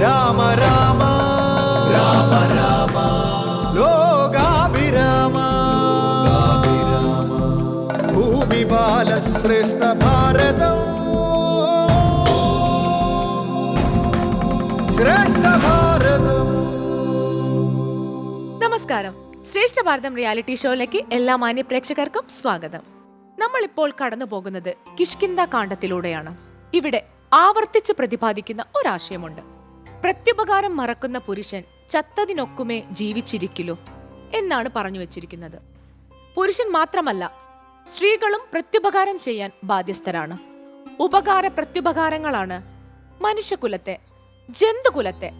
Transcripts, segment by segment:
രാമ രാമ. രാമ രാമ ലോകാഭിരാമ. ഭൂമി ബാലശ്രേഷ്ഠ ഭാരതം. ശ്രേഷ്ഠ ഭാരതം. നമസ്കാരം. ശ്രേഷ്ഠ ഭാരതം റിയാലിറ്റി ഷോയിലേക്ക് എല്ലാ മാന്യ പ്രേക്ഷകർക്കും സ്വാഗതം. നമ്മൾ ഇപ്പോൾ കടന്നു പോകുന്നത് കിഷ്കിന്ത കാണ്ഡത്തിലൂടെയാണ്. ഇവിടെ ആവർത്തിച്ച് പ്രതിപാദിക്കുന്ന ഒരാശയമുണ്ട്. പ്രത്യുപകാരം മറക്കുന്ന പുരുഷൻ ചത്തതിനൊക്കുമേ ജീവിച്ചിരിക്കലോ എന്നാണ് പറഞ്ഞു വച്ചിരിക്കുന്നത്. പുരുഷൻ മാത്രമല്ല സ്ത്രീകളും പ്രത്യുപകാരം ചെയ്യാൻ ബാധ്യസ്ഥരാണ്. ഉപകാര പ്രത്യുപകാരങ്ങളാണ് മനുഷ്യകുലത്തെ ജന്തുകുലത്തെ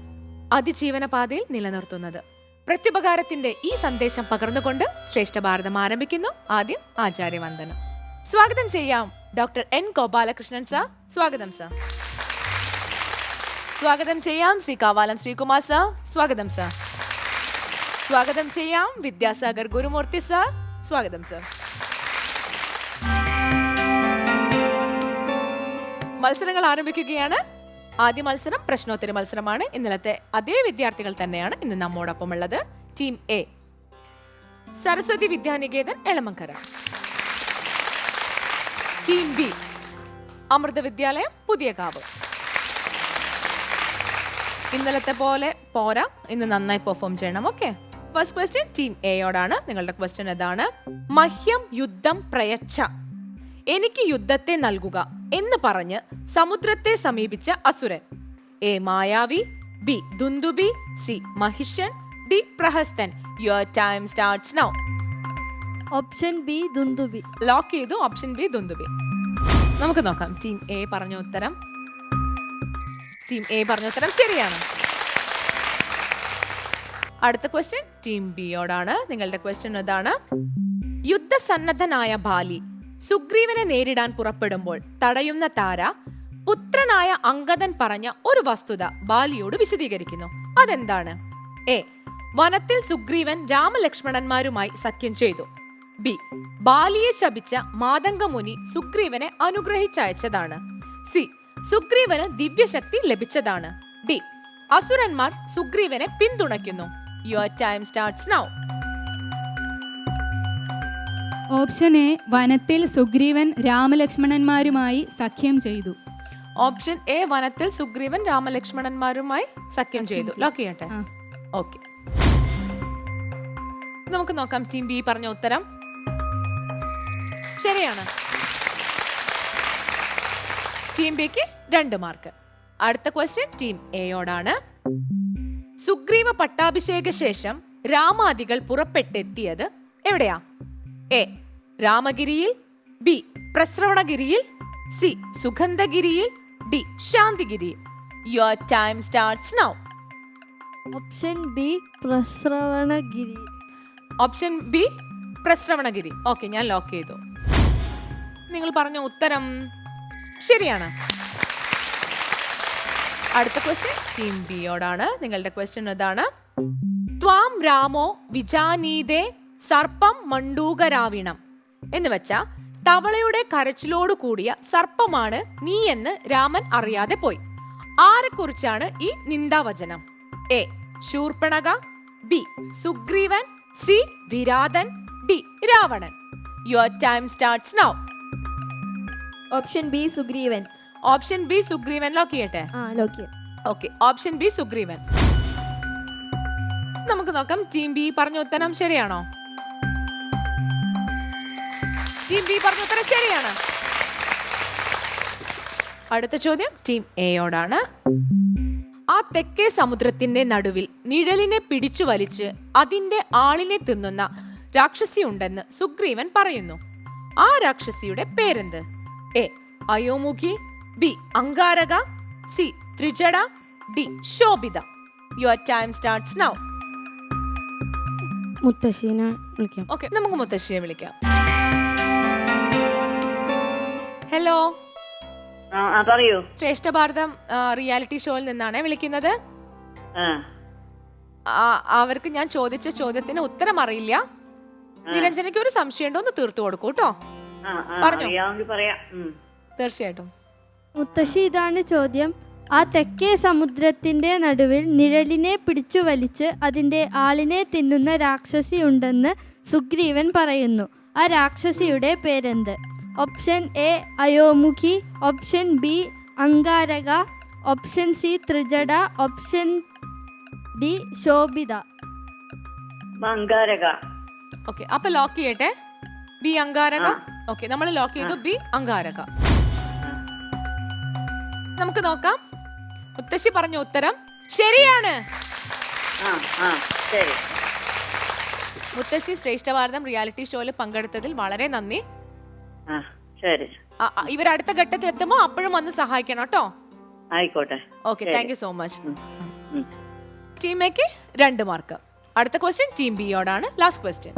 അതിജീവന പാതയിൽ നിലനിർത്തുന്നത്. പ്രത്യുപകാരത്തിന്റെ ഈ സന്ദേശം പകർന്നുകൊണ്ട് ശ്രേഷ്ഠ ഭാരതം ആരംഭിക്കുന്നു. ആദ്യം ആചാര്യവന്ദനം. സ്വാഗതം ചെയ്യാം ഡോക്ടർ എൻ ഗോപാലകൃഷ്ണൻ സാർ. സ്വാഗതം സാർ. സ്വാഗതം ചെയ്യാം ശ്രീ കാവാലം ശ്രീകുമാർ സർ. സ്വാഗതം സർ. സ്വാഗതം ചെയ്യാം വിദ്യാസാഗർ ഗുരുമൂർത്തി സർ. സ്വാഗതം സർ. മത്സരങ്ങൾ ആരംഭിക്കുകയാണ്. ആദ്യ മത്സരം പ്രശ്നോത്തര മത്സരമാണ്. ഇന്നലത്തെ അതേ വിദ്യാർത്ഥികൾ തന്നെയാണ് ഇന്ന് നമ്മോടൊപ്പം ഉള്ളത് team A. Saraswathi Vidyaniketan Elamankara. Team B. Amrita Vidyalayam Puthiya Kavu ഇന്നലത്തെ പോലെ പോരാ. ഇന്ന് നന്നായി പെർഫോം ചെയ്യണം ഓക്കെ ഫസ്റ്റ് ക്വസ്റ്റ്യൻ ടീം എയോടാണ് നിങ്ങളുടെ ക്വസ്റ്റ്യൻ ഇതാണ് മഹ്യം യുദ്ധം പ്രയച്ച. എനിക്ക് യുദ്ധത്തെ നൽകുക എന്ന് പറഞ്ഞ് സമുദ്രത്തെ സമീപിച്ച അസുരൻ. A Mayavi. B Dundubhi. C Mahishan D Prahasthan. Your time starts now option B Dundubhi. Lock ചെയ്തു. Option B Dundubhi. നമുക്ക് നോക്കാം. ടീം എ പറഞ്ഞ ഉത്തരം. ടീം എ പറഞ്ഞ ഉത്തരം ശരിയാണ്. അടുത്ത ക്വസ്റ്റ്യൻ ടീം ബിയോടാണ്. നിങ്ങളുടെ ക്വസ്റ്റ്യൻ ഇതാണ്. യുദ്ധസന്നദ്ധനായ ബാലി സുഗ്രീവനെ നേരിടാൻ പുറപ്പെടുമ്പോൾ തടയുന്ന താര പുത്രനായ അങ്കദൻ പറഞ്ഞ ഒരു വസ്തുത ബാലിയോട് വിശദീകരിക്കുന്നു. അതെന്താണ്? എ വനത്തിൽ സുഗ്രീവൻ രാമലക്ഷ്മണന്മാരുമായി സഖ്യം ചെയ്തു. ബി ബാലിയെ ശപിച്ച മാതംഗമുനി സുഗ്രീവനെ അനുഗ്രഹിച്ചയച്ചതാണ്. സി സുഗ്രീവന് ദിവ്യശക്തി ലഭിച്ചതാണ്. ഡി. അസുരന്മാർ സുഗ്രീവനെ പിന്തുണയ്ക്കുന്നു. Your time starts now option A വനത്തിൽ സുഗ്രീവൻ രാമലക്ഷ്മണന്മാരുമായി സഖ്യം ചെയ്തു. ഓപ്ഷൻ എ വനത്തിൽ സുഗ്രീവൻ രാമലക്ഷ്മണന്മാരുമായി സഖ്യം ചെയ്തു. ലോക്ക് ചെയ്യട്ടെ. ഓക്കെ നമുക്ക് നോക്കാം ടീം ബി പറഞ്ഞ ഉത്തരം. ശരിയാണ്. ടീം ബിക്ക് രണ്ട് മാർക്ക്. അടുത്ത ക്വസ്റ്റ്യൻ ടീം എയോടാണ് സുഗ്രീവ പട്ടാഭിഷേക ശേഷം രാമാദികൾ പുറപ്പെട്ടെത്തിയത് എവിടെയാ? എ രാമഗിരിയിൽ ബി പ്രസ്രവണഗിരിയിൽ C സുഗന്ധഗിരിയിൽ D Shantigiri your time starts now option B Prasravanagiri. Option B Prasravanagiri. Okay ഞാൻ ലോക്ക് ചെയ്തു. നിങ്ങൾ പറഞ്ഞ ഉത്തരം ശരിയാണ്. അടുത്ത ക്വസ്റ്റ്യൻ ടീം ബിയോടാണ് നിങ്ങളുടെ ക്വസ്റ്റ്യൻ ഇതാണ്. ത്വാം രാമോ വിജാനീതേ സർപ്പം മണ്ടൂകരാവിണം. എന്ന് വെച്ചാൽ തവളയുടെ കരച്ചിലോട് കൂടിയ സർപ്പമാണ് നീ എന്ന് രാമൻ അറിയാതെ പോയി. ആരെക്കുറിച്ചാണ് ഈ നിന്ദാവചനം? A Shurpanakha B Sugreevan C Viradhan D Ravanan. Your time starts now option B Sugreevan. Option B Sugreevan lock ചെയ്യട്ടെ? ആ ലോക്കി ഓക്കെ ഓപ്ഷൻ ബി സുഗ്രീവൻ. നമുക്ക് നോക്കാം ടീം ബി പറഞ്ഞ ഉത്തരം ശരിയാണോ? ടീം ബി പറഞ്ഞ ഉത്തരം ശരിയാണ്. അടുത്ത ചോദ്യം ടീം എയോടാണ് ആ തെക്കേ സമുദ്രത്തിന്റെ നടുവിൽ നിഴലിനെ പിടിച്ചു വലിച്ച് അതിന്റെ ആളിനെ തിന്നുന്ന രാക്ഷസി ഉണ്ടെന്ന് സുഗ്രീവൻ പറയുന്നു. ആ രാക്ഷസിയുടെ പേരെന്ത്? A Ayomukhi B Angaraka C Trijata D Shobhita. Your time starts now മുത്തശ്ശീനെ വിളിക്കാം. ഓക്കെ നമുക്ക് മുത്തശ്ശിയെ വിളിക്കാം. ഹലോ പറയൂ. ശ്രേഷ്ഠ ഭാരതം റിയാലിറ്റി ഷോയിൽ നിന്നാണ് വിളിക്കുന്നത്. അവർക്ക് ഞാൻ ചോദിച്ച ചോദ്യത്തിന് ഉത്തരം അറിയില്ല. നിരഞ്ജനയ്ക്ക് ഒരു സംശയം ഉണ്ടോ ഒന്ന് തീർത്തു കൊടുക്കൂട്ടോ പറഞ്ഞോ. തീർച്ചയായിട്ടും. മുത്തശ്ശി ഇതാണ് ചോദ്യം. ആ തെക്കേ സമുദ്രത്തിന്റെ നടുവിൽ നിഴലിനെ പിടിച്ചു വലിച്ച് അതിന്റെ ആളിനെ തിന്നുന്ന രാക്ഷസി ഉണ്ടെന്ന് സുഗ്രീവൻ പറയുന്നു. ആ രാക്ഷസിയുടെ പേരെന്ത്? Option A Ayomukhi. Option B Angaraka. Option C Trijata. Option D Shobhita. Okay അപ്പൊ ലോക്ക് ചെയ്യട്ടെ. ബി അങ്കാരക. ഓക്കെ നമ്മൾ ലോക്ക് ചെയ്തു. ബി അങ്കാരക. നമുക്ക് നോക്കാം. മുത്തശ്ശി പറഞ്ഞ ഉത്തരം ശരിയാണ്. മുത്തശ്ശി ശ്രേഷ്ഠ ഭാരതം റിയാലിറ്റി ഷോയിൽ പങ്കെടുത്തതിൽ വളരെ നന്ദി. ശരി. ഇവർ അടുത്ത ഘട്ടത്തിൽ എത്തുമ്പോ അപ്പോഴും വന്ന് സഹായിക്കണം കേട്ടോ. ആയിക്കോട്ടെ. Okay thank you so much. Team എക്ക് രണ്ട് മാർക്ക് അടുത്ത ക്വസ്റ്റ്യൻ ടീം ബിയോടാണ് ലാസ്റ്റ് ക്വസ്റ്റ്യൻ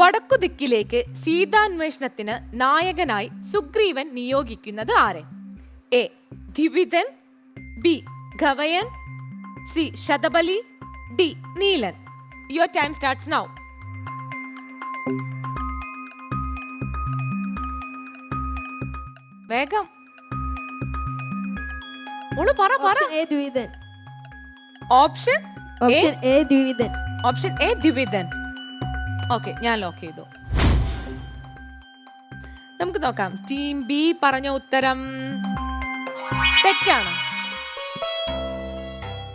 വടക്കു ദിക്കിലേക്ക് സീതാന്വേഷണത്തിന് നായകനായി സുഗ്രീവൻ നിയോഗിക്കുന്നത് ആരെ? A Dwividan B Gavayan C Shatabali D Neelan your time starts now വേഗം. ഓൾ പറ പറ. Option A Dwividan option A option A Dwividan option A Dwividan okay ഞാൻ ലോക്ക് ചെയ്തു. നമുക്ക് നോക്കാം. ടീം ബി പറഞ്ഞ ഉത്തരം. തെറ്റാണ്.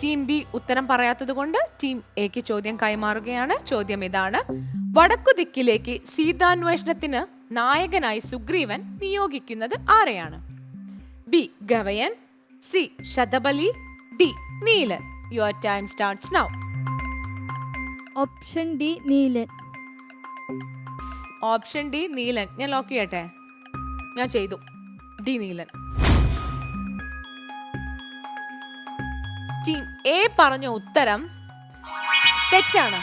ടീം ബി ഉത്തരം പറയാത്തത് കൊണ്ട് ടീം എക്ക് ചോദ്യം കൈമാറുകയാണ്. ചോദ്യം ഇതാണ്. വടക്കു ദിക്കിലേക്ക് സീതാന്വേഷണത്തിന് നായകനായി സുഗ്രീവൻ നിയോഗിക്കുന്നത് ആരെയാണ്? B Gavayan. C Shatabali. D Neelan. Your time starts now option D Neelan. Option D Neelan. ഞാൻ ലോക്ക് ചെയ്യട്ടെ? ഞാൻ ചെയ്തു. D Neelan. എ പറഞ്ഞ ഉത്തരം തെറ്റാണ്.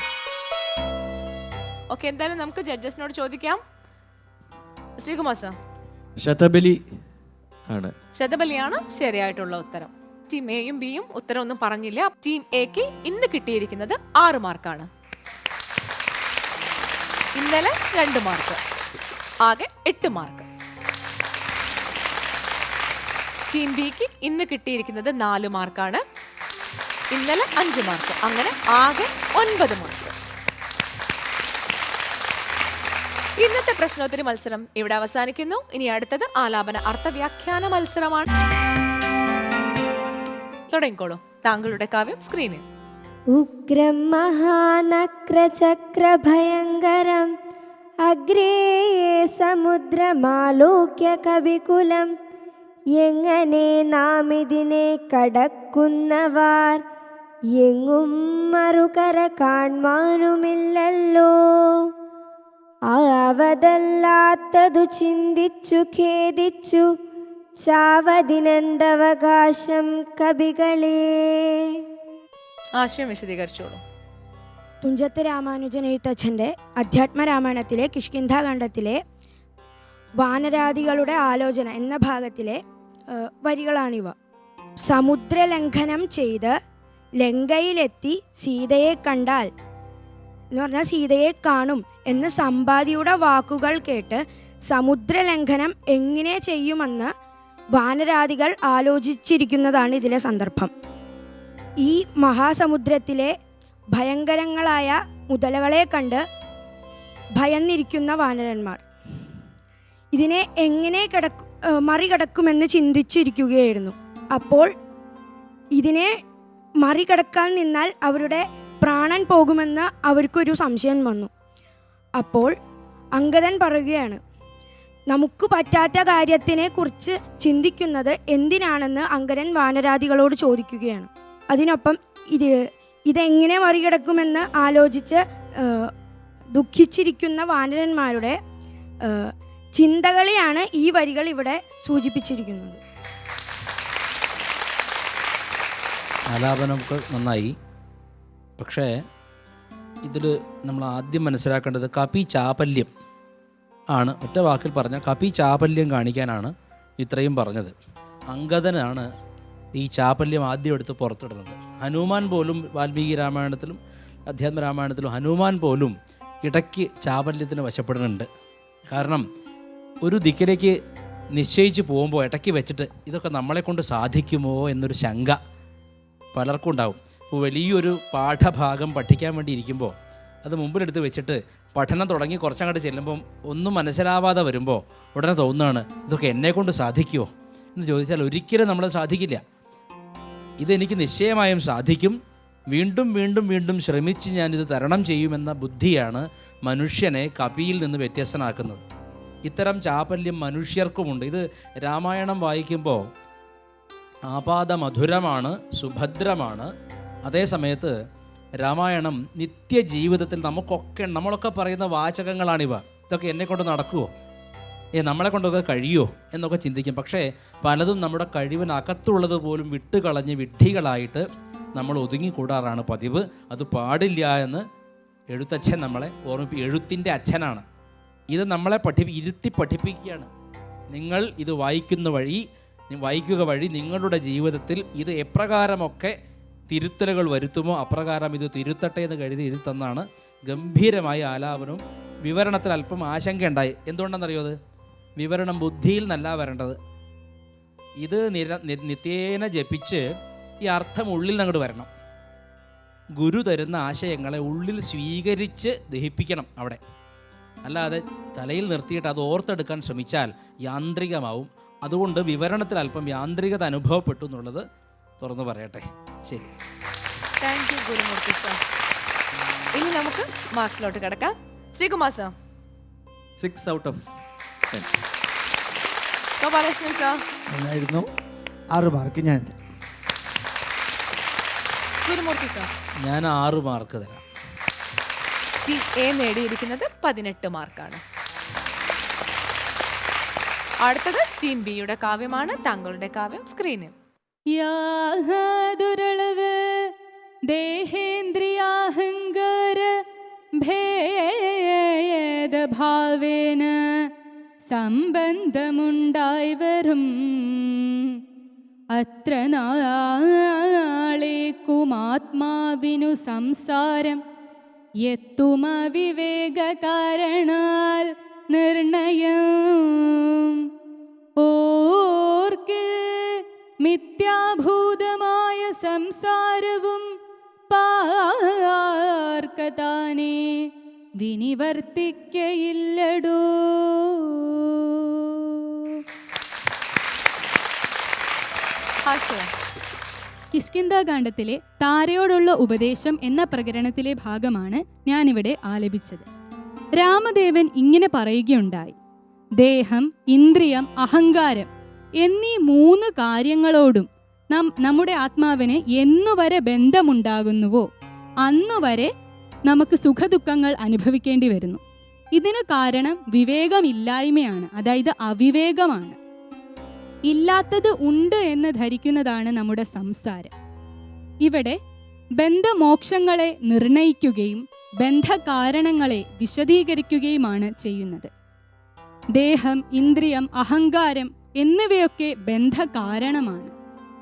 ഓക്കെ എന്തായാലും നമുക്ക് ജഡ്ജസിനോട് ചോദിക്കാം. ശ്രീകുമാർ സാർ. ശതബലി ആണ്. ശതബലിയാണ് ശരിയായിട്ടുള്ള ഉത്തരം. ടീം എയും ബിയും ഉത്തരം ഒന്നും പറഞ്ഞില്ല. ടീം എക്ക് ഇന്ന് കിട്ടിയിരിക്കുന്നത് ആറ് മാർക്കാണ്. ഇന്നലെ രണ്ട് മാർക്ക്. ആകെ എട്ട് മാർക്ക്. ടീം ബിക്ക് ഇന്ന് കിട്ടിയിരിക്കുന്നത് നാല് മാർക്കാണ്. ഇന്നലെ അഞ്ച് മാർക്ക് അങ്ങനെ ആകെ ഒൻപത് മാർക്ക്. ഇന്നത്തെ പ്രശ്നോത്തരി മത്സരം ഇവിടെ അവസാനിക്കുന്നു. ഇനി അടുത്തത് ആലാപന അർത്ഥവ്യാഖ്യാന മത്സരമാണ്. തുടങ്ങിക്കോളൂ താങ്കളുടെ കാവ്യം സ്ക്രീനിൽ. ഉഗ്രം മഹാനക്രചക്രഭയങ്കരം അഗ്രേ സമുദ്രമാലോക്യ കവികുലം എങ്ങനെ നാം ഇതിനെ കടക്കുന്നവാർ എങ്ങും മറുകര കാൺമാനുമില്ലല്ലോ അവതല്ലാത്തതു ചിന്തിച്ചു ഖേദിച്ചു ചാവതിനന്തവകാശം കവികളേ. ആശയം വിശദീകരിച്ചോളൂ. തുഞ്ചത്ത് രാമാനുജൻ എഴുത്തച്ഛന്റെ അധ്യാത്മരാമായണത്തിലെ കിഷ്കിന്ധാഖണ്ഡത്തിലെ വാനരാദികളുടെ ആലോചന എന്ന ഭാഗത്തിലെ വരികളാണിവ. സമുദ്രലംഘനം ചെയ്ത് ലങ്കയിലെത്തി സീതയെ കണ്ടാൽ. എന്ന് പറഞ്ഞാൽ സീതയെ കാണും എന്ന് സമ്പാദിയുടെ വാക്കുകൾ കേട്ട് സമുദ്രലംഘനം എങ്ങനെ ചെയ്യുമെന്ന് വാനരാദികൾ ആലോചിച്ചിരിക്കുന്നതാണ് ഇതിലെ സന്ദർഭം. ഈ മഹാസമുദ്രത്തിലെ ഭയങ്കരങ്ങളായ മുതലകളെ കണ്ട് ഭയന്നിരിക്കുന്ന വാനരന്മാർ. ഇതിനെ എങ്ങനെ കിടക്കു മറികടക്കുമെന്ന് ചിന്തിച്ചിരിക്കുകയായിരുന്നു. അപ്പോൾ ഇതിനെ മറികടക്കാൻ നിന്നാൽ അവരുടെ പ്രാണൻ പോകുമെന്ന് അവർക്കൊരു സംശയം വന്നു. അപ്പോൾ അങ്കദൻ പറയുകയാണ് നമുക്ക് പറ്റാത്ത കാര്യത്തിനെ കുറിച്ച് ചിന്തിക്കുന്നത് എന്തിനാണെന്ന് അങ്കരൻ വാനരാധികളോട് ചോദിക്കുകയാണ്. അതിനൊപ്പം ഇത് ഇതെങ്ങനെ മറികടക്കുമെന്ന് ആലോചിച്ച് ദുഃഖിച്ചിരിക്കുന്ന വാനരന്മാരുടെ ചിന്തകളെയാണ് ഈ വരികൾ ഇവിടെ സൂചിപ്പിച്ചിരിക്കുന്നത്. ആലാപനമൊക്കെ നന്നായി. പക്ഷേ ഇതിൽ നമ്മൾ ആദ്യം മനസ്സിലാക്കേണ്ടത് കപി ചാപല്യം ആണ്. ഒറ്റ വാക്കിൽ പറഞ്ഞ കപി ചാപല്യം കാണിക്കാനാണ് ഇത്രയും പറഞ്ഞത്. അങ്കദനാണ് ഈ ചാപല്യം ആദ്യം എടുത്ത് പുറത്തിടുന്നത്. ഹനുമാൻ പോലും വാൽമീകി രാമായണത്തിലും അധ്യാത്മ രാമായണത്തിലും ഹനുമാൻ പോലും ഇടയ്ക്ക് ചാപല്യത്തിന് വശപ്പെടുന്നുണ്ട്. കാരണം ഒരു ദിക്കിലേക്ക് നിശ്ചയിച്ച് പോകുമ്പോൾ ഇടയ്ക്ക് വെച്ചിട്ട് ഇതൊക്കെ നമ്മളെ കൊണ്ട് സാധിക്കുമോ എന്നൊരു ശങ്ക പലർക്കും ഉണ്ടാവും. ഇപ്പോൾ വലിയൊരു പാഠഭാഗം പഠിക്കാൻ വേണ്ടി ഇരിക്കുമ്പോൾ അത് മുമ്പിലെടുത്ത് വെച്ചിട്ട് പഠനം തുടങ്ങി കുറച്ചങ്ങോട്ട് ചെല്ലുമ്പം ഒന്നും മനസ്സിലാവാതെ വരുമ്പോൾ ഉടനെ തോന്നുകയാണ് ഇതൊക്കെ എന്നെക്കൊണ്ട് സാധിക്കുമോ എന്ന് ചോദിച്ചാൽ ഒരിക്കലും നമ്മളെ സാധിക്കില്ല. ഇതെനിക്ക് നിശ്ചയമായും സാധിക്കും. വീണ്ടും വീണ്ടും വീണ്ടും ശ്രമിച്ച് ഞാനിത് തരണം ചെയ്യുമെന്ന ബുദ്ധിയാണ് മനുഷ്യനെ കപിയിൽ നിന്ന് വ്യത്യസ്തനാക്കുന്നത്. ഇത്തരം ചാപല്യം മനുഷ്യർക്കുമുണ്ട്. ഇത് രാമായണം വായിക്കുമ്പോൾ ആപാദമധുരമാണ് സുഭദ്രമാണ്. അതേ സമയത്ത് രാമായണം നിത്യജീവിതത്തിൽ നമുക്കൊക്കെ നമ്മളൊക്കെ പറയുന്ന വാചകങ്ങളാണിവ. ഇതൊക്കെ എന്നെ കൊണ്ട് നടക്കുമോ ഏ നമ്മളെ കൊണ്ടൊക്കെ കഴിയുമോ എന്നൊക്കെ ചിന്തിക്കും. പക്ഷേ പലതും നമ്മുടെ കഴിവിനകത്തുള്ളത് പോലും വിട്ടുകളഞ്ഞ് വിഡ്ഢികളായിട്ട് നമ്മൾ ഒതുങ്ങിക്കൂടാറാണ് പതിവ്. അത് പാടില്ല എന്ന് എഴുത്തച്ഛൻ നമ്മളെ ഓർമ്മിപ്പി എഴുത്തിന്റെ അച്ഛനാണ്. ഇത് നമ്മളെ പഠിപ്പി ഇരുത്തി പഠിപ്പിക്കുകയാണ്. നിങ്ങൾ ഇത് വായിക്കുന്ന വഴി വായിക്കുക വഴി നിങ്ങളുടെ ജീവിതത്തിൽ ഇത് എപ്രകാരമൊക്കെ തിരുത്തലുകൾ വരുത്തുമോ? അപ്രകാരം ഇത് തിരുത്തട്ടെ എന്ന് കരുതി എഴുതി തന്നാണ് ഗംഭീരമായ ആലാപനവും വിവരണത്തിൽ അല്പം ആശങ്ക ഉണ്ടായി എന്തുകൊണ്ടെന്നറിയോ അത്? വിവരണം ബുദ്ധിയിൽ നല്ല വരേണ്ടത്. ഇത് നിര നിത്യേന ജപിച്ച് ഈ അർത്ഥം ഉള്ളിൽ അങ്ങോട്ട് വരണം. ഗുരു തരുന്ന ആശയങ്ങളെ ഉള്ളിൽ സ്വീകരിച്ച് ദഹിപ്പിക്കണം അവിടെ. അല്ലാതെ തലയിൽ നിർത്തിയിട്ട് അത് ഓർത്തെടുക്കാൻ ശ്രമിച്ചാൽ യാന്ത്രികമാവും അതുകൊണ്ട് വിവരണത്തിൽ അല്പം യാന്ത്രികത അനുഭവപ്പെട്ടു എന്നുള്ളത് തുറന്നു പറയട്ടെ. ശരി. താങ്ക് യു ഗുരുമൂർത്തി സാർ ഇനി നമുക്ക് മാർക്സിലോട്ട് കിടക്കാം. Sreekumar sir six out of Gopalakrishnan sir ആറ് മാർക്ക് ഞാൻ ഗുരുമൂർത്തി സാർ ഞാൻ ആറ് മാർക്ക് തരാം. ടീം എ നേടിയിരിക്കുന്നത് പതിനെട്ട് മാർക്കാണ്. അടുത്തത് ടീം ബിയുടെ കാവ്യമാണ്. താങ്കളുടെ കാവ്യം സ്ക്രീനിൽ യാതൊരളവ് ദേഹേന്ദ്രിയാഹങ്കാര ഭേദഭാവേന സംബന്ധമുണ്ടായി വരും അത്ര നാളേക്കുമാത്മാവിനു സംസാരം എത്തുമവിവേക കാരണാൽ നിർണയം. ഓർക്കിൽ മിഥ്യാഭൂതമായ സംസാരവും പാർക്കതാനെ വിനിവർത്തിക്കയില്ലടോ. ആശയം. കിഷ്കിന്താകാന്ഡത്തിലെ താരയോടുള്ള ഉപദേശം എന്ന പ്രകരണത്തിലെ ഭാഗമാണ് ഞാനിവിടെ ആലപിച്ചത്. രാമദേവൻ ഇങ്ങനെ പറയുകയുണ്ടായി. ദേഹം ഇന്ദ്രിയം അഹങ്കാരം എന്നീ മൂന്ന് കാര്യങ്ങളോടും നം നമ്മുടെ ആത്മാവിന് എന്നുവരെ ബന്ധമുണ്ടാകുന്നുവോ? അന്നുവരെ നമുക്ക് സുഖദുഃഖങ്ങൾ അനുഭവിക്കേണ്ടി വരുന്നു. ഇതിന് കാരണം വിവേകമില്ലായ്മയാണ് അതായത് അവിവേകമാണ്. ഇല്ലാത്തത് ഉണ്ട് എന്ന് ധരിക്കുന്നതാണ് നമ്മുടെ സംസാരം. ഇവിടെ ബന്ധമോക്ഷങ്ങളെ നിർണയിക്കുകയും ബന്ധകാരണങ്ങളെ വിശദീകരിക്കുകയുമാണ് ചെയ്യുന്നത്. ദേഹം ഇന്ദ്രിയം അഹങ്കാരം എന്നിവയൊക്കെ ബന്ധകാരണമാണ്.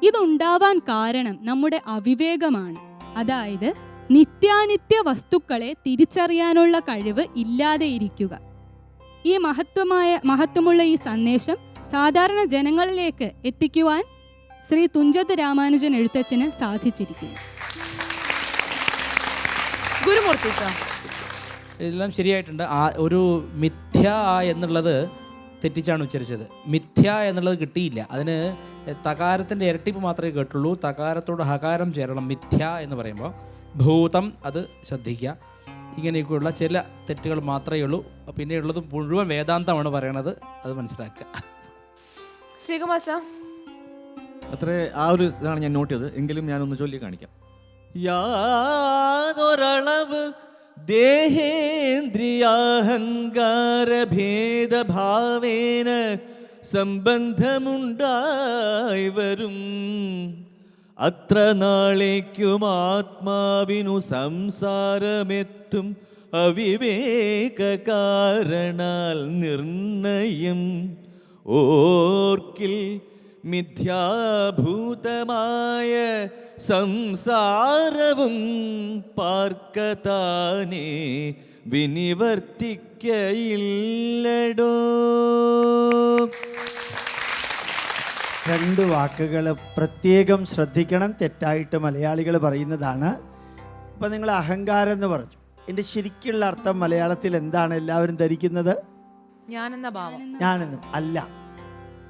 ഇതുണ്ടാവാൻ കാരണം നമ്മുടെ അവിവേകമാണ്. അതായത് നിത്യാനിത്യ വസ്തുക്കളെ തിരിച്ചറിയാനുള്ള കഴിവ് ഇല്ലാതെയിരിക്കുക ഈ മഹത്വമായ മഹത്വമുള്ള ഈ സന്ദേശം സാധാരണ ജനങ്ങളിലേക്ക് എത്തിക്കുവാൻ ശ്രീ തുഞ്ചത്ത് രാമാനുജൻ എഴുത്തച്ഛന് സാധിച്ചിരിക്കുന്നു. ഗുരുമൂർത്തി സാർ ഇതെല്ലാം ശരിയായിട്ടുണ്ട്. ആ ഒരു മിഥ്യ എന്നുള്ളത് തെറ്റിച്ചാണ് ഉച്ചരിച്ചത്. മിഥ്യ എന്നുള്ളത് കിട്ടിയില്ല. അതിന് തകാരത്തിന്റെ ഇരട്ടിപ്പ് മാത്രമേ കേട്ടുള്ളൂ. തകാരത്തോട് ഹകാരം ചേരണം. മിഥ്യ എന്ന് പറയുമ്പോൾ ഭൂതം അത് ശ്രദ്ധിക്കുക. ഇങ്ങനെയൊക്കെയുള്ള ചില തെറ്റുകൾ മാത്രമേ ഉള്ളൂ. പിന്നെയുള്ളത് മുഴുവൻ വേദാന്തമാണ് പറയണത്. അത് മനസ്സിലാക്കുക. ശ്രീകുമാർ സാർ. അത്ര ആ ഒരു ഇതാണ് ഞാൻ നോട്ട് ചെയ്തത്. എങ്കിലും ഞാനൊന്ന് ചൊല്ലി കാണിക്കാം. യാതൊരളവ് ദേഹേന്ദ്രിയാഹങ്കാര ഭേദഭാവേന സംബന്ധമുണ്ടായി വരും. അത്ര നാളേക്കും ആത്മാവിനു സംസാരമെത്തും അവിവേക കാരണാൽ നിർണയം. ഓർക്കിൽ മിഥ്യാഭൂതമായ സംസാരവും പാർക്കതാനേ വിനിവർത്തിക്കയില്ലടോ. രണ്ട് വാക്കുകൾ പ്രത്യേകം ശ്രദ്ധിക്കണം തെറ്റായിട്ട് മലയാളികൾ പറയുന്നതാണ്. ഇപ്പം നിങ്ങൾ അഹങ്കാരം എന്ന് പറഞ്ഞു. എന്റെ ശരിക്കുള്ള അർത്ഥം മലയാളത്തിൽ എന്താണ്? എല്ലാവരും ധരിക്കുന്നത്? ഞാനെന്ന ഭാവം. ഞാനെന്നും അല്ല.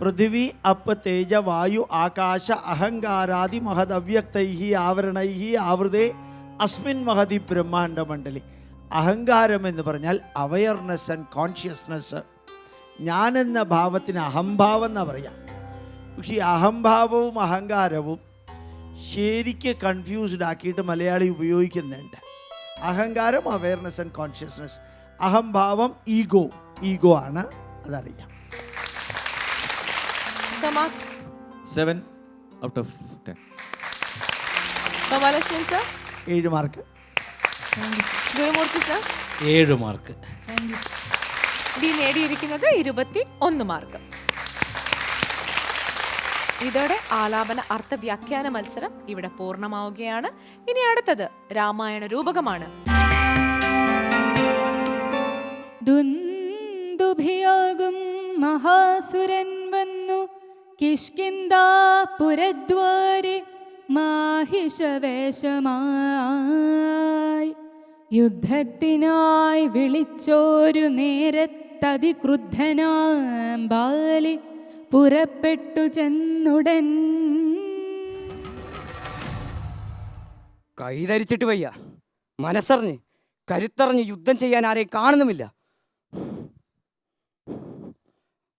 പൃഥിവി അപ്പ് തേജ വായു ആകാശ അഹങ്കാരാദി മഹത് മഹദവ്യക്തൈഹി ആവരണൈഹി ആവൃതേ അസ്മിൻ മഹതി ബ്രഹ്മാണ്ട മണ്ഡലി. അഹങ്കാരം എന്ന് പറഞ്ഞാൽ അവയർനെസ് ആൻഡ് കോൺഷ്യസ്നെസ് ഞാനെന്ന ഭാവത്തിന് അഹംഭാവം എന്നാ പറയാം. പക്ഷേ ഈ അഹംഭാവവും അഹങ്കാരവും ശരിക്ക് കൺഫ്യൂസ്ഡ് ആക്കിയിട്ട് മലയാളി ഉപയോഗിക്കുന്നുണ്ട്. അഹങ്കാരം അവയർനെസ് ആൻഡ് കോൺഷ്യസ്നെസ് അഹംഭാവം ഈഗോ ഈഗോ ആണ്. അതറിയാം. So, marks. Seven out of ten Gopalakrishnan sir ഏഴ് മാർക്ക്. ഗുരുമൂർത്തി സർ ഏഴ് മാർക്ക്. ഡി നേടിയിരിക്കുന്നത് ഇരുപത്തി ഒന്ന് മാർക്ക്. ഇതോടെ ആലാപന അർത്ഥ വ്യാഖ്യാന മത്സരം ഇവിടെ പൂർണമാവുകയാണ്. ഇനി അടുത്തത് രാമായണ രൂപകമാണ്. ദുന്ദുഭിയാകും മഹാസുരൻ കിഷ്കിന്ദാപുരദ്വാരെ മാഹിഷവേഷമായി. യുദ്ധത്തിനായി വിളിച്ചോരു നേരത്തതിക്രുദ്ധനാം ബാലി പുറപ്പെട്ടു ചെന്നുടൻ. കൈതരിച്ചിട്ട് വയ്യ. മനസ്സറിഞ്ഞ് കരുത്തറിഞ്ഞ് യുദ്ധം ചെയ്യാൻ ആരെയും കാണുന്നുമില്ല.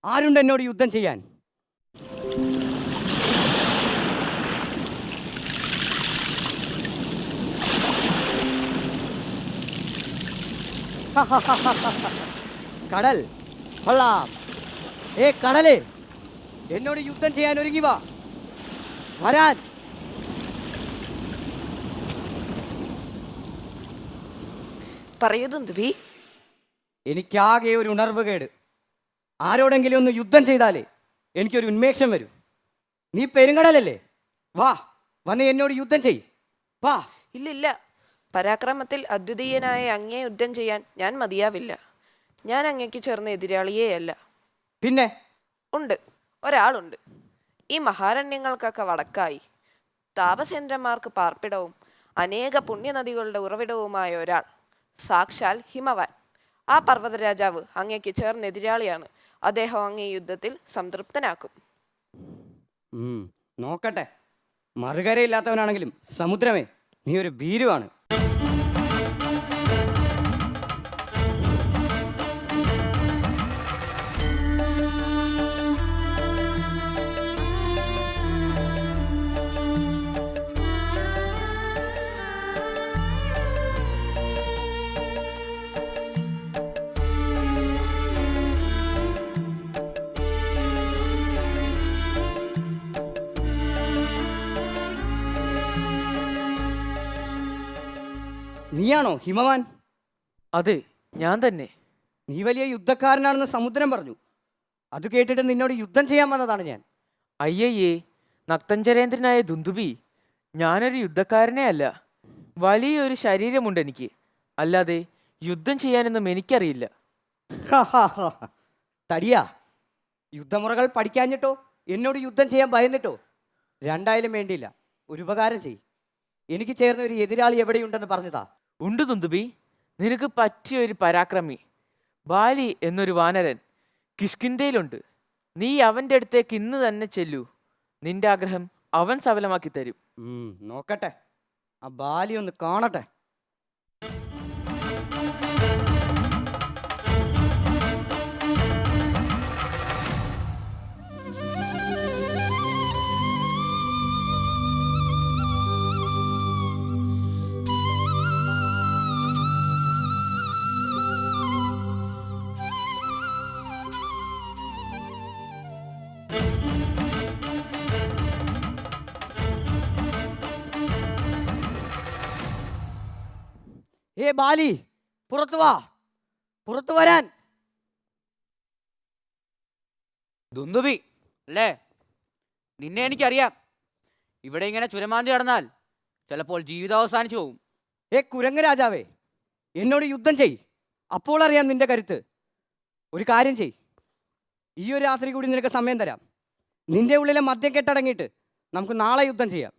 ആരുണ്ട് എന്നോട് യുദ്ധം ചെയ്യാൻ? കടൽ. കൊള്ളാം. ഏ കടലേ. എന്നോട് യുദ്ധം ചെയ്യാൻ ഒരുങ്ങി വാ വരാൻ. പറയൂ എനിക്കാകെ ഒരു ഉണർവ് കേട്. ആരോടെങ്കിലും ഒന്ന് യുദ്ധം ചെയ്താലേ എനിക്കൊരു ഉന്മേഷം വരും. നീ പെരുങ്കടലല്ലേ? വാ വന്ന് എന്നോട് യുദ്ധം ചെയ്യ്. വാ. ഇല്ലില്ല. പരാക്രമത്തിൽ അദ്വിതീയനായ അങ്ങേ യുദ്ധം ചെയ്യാൻ ഞാൻ മതിയാവില്ല. ഞാൻ അങ്ങേക്ക് ചേർന്ന എതിരാളിയേയല്ല. പിന്നെ? ഉണ്ട്. ഒരാളുണ്ട്. ഈ മഹാരണ്യങ്ങൾക്കൊക്കെ വടക്കായി. താപസേന്ദ്രന്മാർക്ക് പാർപ്പിടവും അനേക പുണ്യനദികളുടെ ഉറവിടവുമായ ഒരാൾ സാക്ഷാൽ ഹിമവാൻ. ആ പർവതരാജാവ് അങ്ങേക്ക് ചേർന്ന എതിരാളിയാണ്. അദ്ദേഹം അങ്ങേ യുദ്ധത്തിൽ സംതൃപ്തനാക്കും. നോക്കട്ടെ. മറുകരയില്ലാത്തവനാണെങ്കിലും സമുദ്രമേ നീ ഒരു ഭീരുവാണ്. നീയാണോ ഹിമവാൻ? അതെ ഞാൻ തന്നെ. നീ വലിയ യുദ്ധക്കാരനാണെന്ന് സമുദ്രം പറഞ്ഞു. അത് കേട്ടിട്ട് നിന്നോട് യുദ്ധം ചെയ്യാൻ വന്നതാണ് ഞാൻ. അയ്യയ്യേ നക്തഞ്ചരേന്ദ്രനായ ദുന്ദുബി ഞാനൊരു യുദ്ധക്കാരനെ അല്ല. വലിയൊരു ശരീരമുണ്ട് എനിക്ക്. അല്ലാതെ യുദ്ധം ചെയ്യാനൊന്നും എനിക്കറിയില്ല. തടിയാ. യുദ്ധമുറകൾ പഠിക്കാഞ്ഞിട്ടോ? എന്നോട് യുദ്ധം ചെയ്യാൻ ഭയന്നിട്ടോ? രണ്ടായാലും വേണ്ടിയില്ല. ഒരു ഉപകാരം ചെയ് എനിക്ക് ചേർന്ന ഒരു എതിരാളി എവിടെയുണ്ടെന്ന് പറഞ്ഞതാ. ഉണ്ട് തുന്തുബി. നിനക്ക് പറ്റിയ ഒരു പരാക്രമി. ബാലി എന്നൊരു വാനരൻ കിഷ്കിന്തയിലുണ്ട് നീ അവന്റെ അടുത്തേക്ക് ഇന്ന് തന്നെ ചെല്ലൂ. നിന്റെ ആഗ്രഹം അവൻ സഫലമാക്കി തരും നോക്കട്ടെ. ആ ബാലി ഒന്ന് കാണട്ടെ. ഏ ബാലി പുറത്തു വാ പുറത്തു വരാൻ. ദുന്ദുബി അല്ലേ? നിന്നെ എനിക്കറിയാം. ഇവിടെ ഇങ്ങനെ ചുരമാന്തി നടന്നാൽ ചിലപ്പോൾ ജീവിതം അവസാനിച്ചു പോകും. ഏ കുരങ്ങ രാജാവേ എന്നോട് യുദ്ധം ചെയ്. അപ്പോൾ അറിയാം നിന്റെ കരുത്ത്. ഒരു കാര്യം ചെയ്. ഈ ഒരു രാത്രി കൂടി നിനക്ക് സമയം തരാം. നിന്റെ ഉള്ളിലെ മദ്യം കെട്ടടങ്ങിയിട്ട് നമുക്ക് നാളെ യുദ്ധം ചെയ്യാം.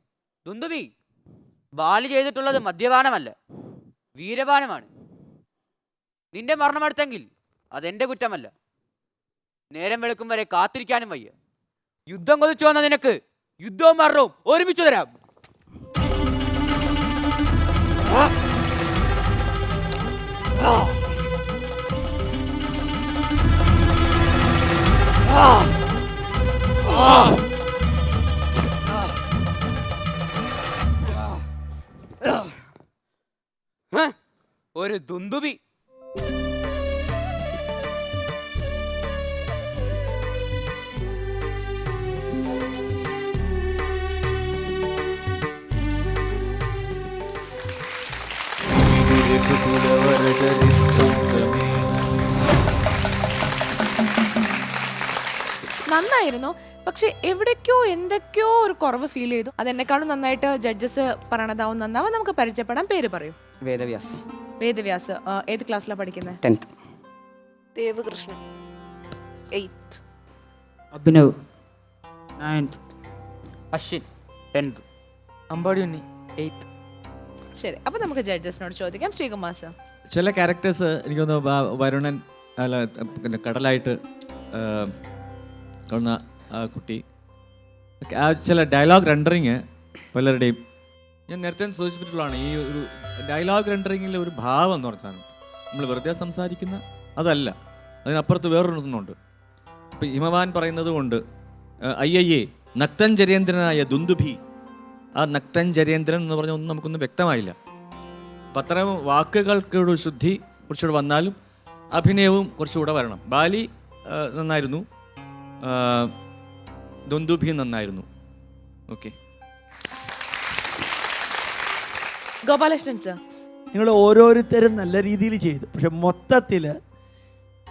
ദുന്ദുബി ബാലി ചെയ്തിട്ടുള്ളത് മദ്യപാനമല്ല. വീരപാനമാണ്. നിന്റെ മരണമെടുത്തെങ്കിൽ അതെന്റെ കുറ്റമല്ല. നേരം വെളുക്കും വരെ കാത്തിരിക്കാനും വയ്യ. യുദ്ധം കൊതിച്ചു വന്ന നിനക്ക് യുദ്ധവും മരണവും ഒരുമിച്ചു തരാം. ഹ്, ഒരു ദുന്ദുബി. നന്നായിരുന്നു. പക്ഷെ എവിടേക്കോ എന്തൊക്കെയോ ഒരു കുറവ് ഫീൽ ചെയ്തു. അതെന്നെക്കാളും നന്നായിട്ട് ജഡ്ജസ് പറയണതാവും നന്നാവും. നമുക്ക് പരിചയപ്പെടാൻ പേര് പറയൂ. വേദവ്യാസ്. വേദവ്യാസ് ആ, ഏത് ക്ലാസ്സിലാണ് പഠിക്കുന്നത് tenth Devakrishnan. Eighth Abhinav. Ninth Ashwin. Tenth Ambadi Unni. Eighth ശരി അപ്പൊ നമുക്ക് ജഡ്ജസിനോട് ചോദിക്കാം. ശ്രീകുമാർ സർ. ചില ക്യാരക്ടേഴ്സ് എനിക്ക് തോന്നുന്നു വരുണൻ അല്ല പിന്നെ കടലായിട്ട് ആ, കാണുന്ന ആ കുട്ടി. ആ ചില ഡയലോഗ് റെൻഡറിങ് പലരുടെയും ഞാൻ നേരത്തെ സൂചിപ്പിച്ചിട്ടുള്ളതാണ് ഈ ഒരു ഡയലോഗ് റെൻഡറിങ്ങിലെ ഒരു ഭാവം എന്ന് പറഞ്ഞാൽ നമ്മൾ വെറുതെ സംസാരിക്കുന്ന അതല്ല അതിനപ്പുറത്ത് വേറൊരെണ്ണമുണ്ട് ഇപ്പം ഹിമവാൻ പറയുന്നത് കൊണ്ട് അയ്യയ്യേ നക്തൻ ജരേന്ദ്രനായ ദുന്ദുഭി ആ നക്തൻ ജരേന്ദ്രൻ എന്ന് പറഞ്ഞ ഒന്നും നമുക്കൊന്നും വ്യക്തമായില്ല. അപ്പം അത്തരം വാക്കുകൾക്കൊരു ശുദ്ധി കുറച്ചുകൂടെ വന്നാലും അഭിനയവും കുറച്ചുകൂടെ വരണം. ബാലി നന്നായിരുന്നു. ദുന്ദുഭി നന്നായിരുന്നു. ഓക്കെ. ഗോപാലകൃഷ്ണൻ സർ നിങ്ങൾ ഓരോരുത്തരും നല്ല രീതിയിൽ ചെയ്തു. പക്ഷെ മൊത്തത്തിൽ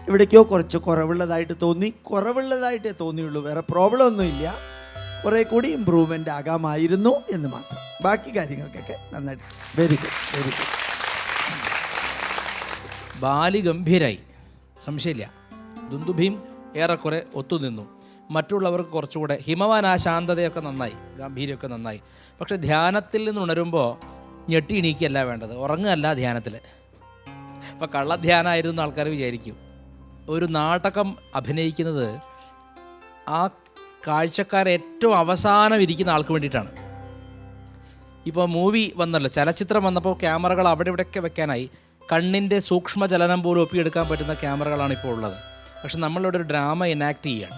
എവിടേക്കോ കുറച്ച് കുറവുള്ളതായിട്ട് തോന്നി. കുറവുള്ളതായിട്ടേ തോന്നിയുള്ളൂ. വേറെ പ്രോബ്ലം ഒന്നുമില്ല കുറേ കൂടി ഇമ്പ്രൂവ്മെന്റ് ആകാമായിരുന്നു എന്ന് മാത്രം. ബാക്കി കാര്യങ്ങൾക്കൊക്കെ നന്നായിട്ട്. Very good very good Bali ഗംഭീരായി സംശയമില്ല. ദുന്ദുഭീം ഏറെക്കുറെ ഒത്തുനിന്നു. മറ്റുള്ളവർക്ക് കുറച്ചുകൂടെ ഹിമവാൻ ആ ശാന്തതയൊക്കെ നന്നായി. ഗാംഭീര്യമൊക്കെ നന്നായി. പക്ഷെ ധ്യാനത്തിൽ നിന്ന് ഉണരുമ്പോൾ ഞെട്ടി എണീക്കുകയല്ല വേണ്ടത്. ഉറങ്ങുകയല്ല ധ്യാനത്തിൽ അപ്പോൾ കള്ളധ്യാനമായിരുന്നു ആൾക്കാർ വിചാരിക്കും. ഒരു നാടകം അഭിനയിക്കുന്നത് ആ കാഴ്ചക്കാർ ഏറ്റവും അവസാനം ഇരിക്കുന്ന ആൾക്ക് വേണ്ടിയിട്ടാണ്. ഇപ്പോൾ മൂവി വന്നല്ലോ. ചലച്ചിത്രം വന്നപ്പോൾ ക്യാമറകൾ അവിടെ ഇവിടെയൊക്കെ വെക്കാനായി. കണ്ണിന്റെ സൂക്ഷ്മ ചലനം പോലും ഒപ്പിയെടുക്കാൻ പറ്റുന്ന ക്യാമറകളാണ് ഇപ്പോൾ ഉള്ളത്. പക്ഷെ നമ്മളിവിടെ ഒരു ഡ്രാമ എനാക്ട് ചെയ്യുകയാണ്.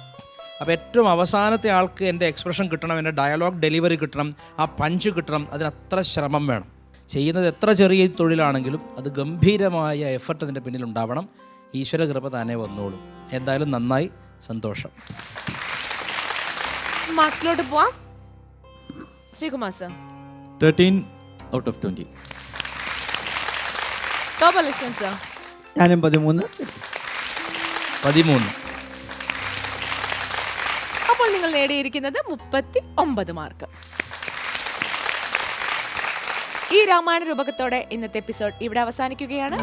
അപ്പോൾ ഏറ്റവും അവസാനത്തെ ആൾക്ക് എന്റെ എക്സ്പ്രഷൻ കിട്ടണം എന്റെ ഡയലോഗ് ഡെലിവറി കിട്ടണം ആ പഞ്ച് കിട്ടണം അതിനത്ര ശ്രമം വേണം. ചെയ്യുന്നത് എത്ര ചെറിയ തൊഴിലാണെങ്കിലും അത് ഗംഭീരമായ എഫർട്ട് അതിന്റെ പിന്നിൽ ഉണ്ടാവണം. ഈശ്വര കൃപ താനേ വന്നോളൂ. എന്തായാലും നന്നായി. സന്തോഷം. മാർക്സിലോട്ട് പോവാം. Sreekumar sir. Thirteen out of twenty Gopalakrishnan sir ഞാനും പതിമൂന്ന്. പതിമൂന്ന്. അപ്പോൾ നിങ്ങൾ നേടിയിരിക്കുന്നത് മുപ്പത്തി ഒമ്പത് മാർക്ക്. ഈ രാമായണ രൂപകത്തോടെ ഇന്നത്തെ എപ്പിസോഡ് ഇവിടെ അവസാനിക്കുകയാണ്.